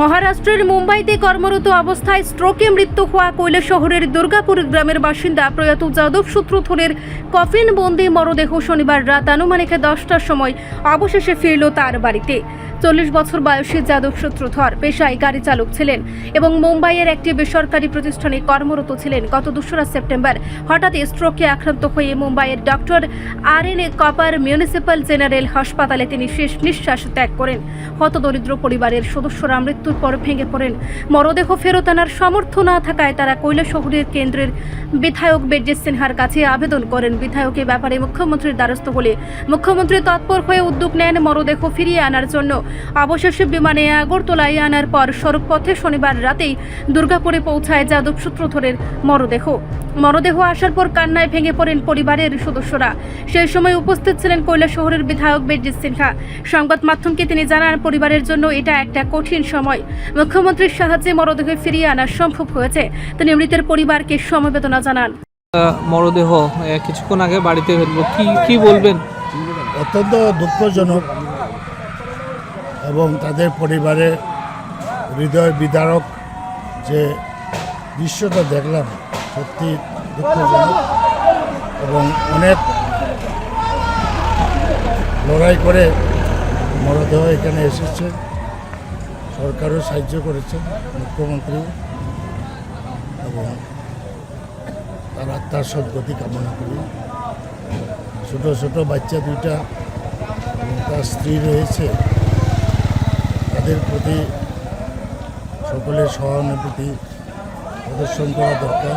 মহারাষ্ট্রের মুম্বাইতে কর্মরত অবস্থায় স্ট্রোকে মৃত্যু হওয়া কৈলা শহরের দুর্গাপুর গ্রামের বাসিন্দা প্রয়াত যাদব সূত্রধরের কফিন বন্দি মরদেহ শনিবার রাত আনুমানিক দশটার সময় অবশেষে ফিরল তার বাড়িতে। চল্লিশ বছর বয়সী যাদব সূত্রধর পেশায় গাড়ি চালক ছিলেন এবং মুম্বাইয়ের একটি বেসরকারি প্রতিষ্ঠানে কর্মরত ছিলেন। গত দোসরা সেপ্টেম্বর হঠাৎ স্ট্রোকে আক্রান্ত হয়ে মুম্বাইয়ের doctor R N A Cooper municipal general হাসপাতালে তিনি শেষ নিঃশ্বাস ত্যাগ করেন। হতদরিদ্র পরিবারের সদস্যরা মৃত্যুর পর ভেঙে পড়েন। মরদেহ ফেরত আনার সামর্থ্য না থাকায় তারা কৈলা শহরের কেন্দ্রের বিধায়ক বেরজিৎ সিনহার কাছে আবেদন করেন। বিধায়ক ব্যাপারে মুখ্যমন্ত্রীর দ্বারস্থ হলে মুখ্যমন্ত্রী তৎপর হয়ে উদ্যোগ নেন মরদেহ ফিরিয়ে আনার জন্য। অবশেষে বিমানে আগরতলায় আনার পর সড়কপথে শনিবার রাতেই দুর্গাপুরে পৌঁছায় যাদব সূত্রধরের মরদেহ। মরদেহ আসার পর কান্নায় ভেঙে পড়েন পরিবারের সদস্যরা। সেই সময় উপস্থিত ছিলেন কৈলা শহরের বিধায়ক বেরজিৎ সিনহা। সংবাদ মাধ্যমকে তিনি জানান পরিবারের জন্য এটা একটা কঠিন সময়। মুখ্যমন্ত্রীর সাহায্যে মরদেহ ফিরিয়ে আনা সম্ভব হয়েছে। তিনি মৃতের পরিবারকে সমবেদনা জানান। মরদেহ কিছুক্ষণ আগে বাড়িতে ফেলব কি কি বলবেন? অত্যন্ত দুঃখজনক এবং তাদের পরিবারে হৃদয় বিদারক যে দৃশ্যটা দেখলাম সত্যি দুঃখজনক এবং অনেক লড়াই করে মরদেহ এখানে এসেছে। সরকারও সাহায্য করেছে, মুখ্যমন্ত্রী এবং তার আত্মার সদ্গতি কামনা করি। ছোট ছোট বাচ্চা দুইটা এবং তার স্ত্রী রয়েছে, তাদের প্রতি সকলের সহানুভূতি প্রদর্শন করা দরকার।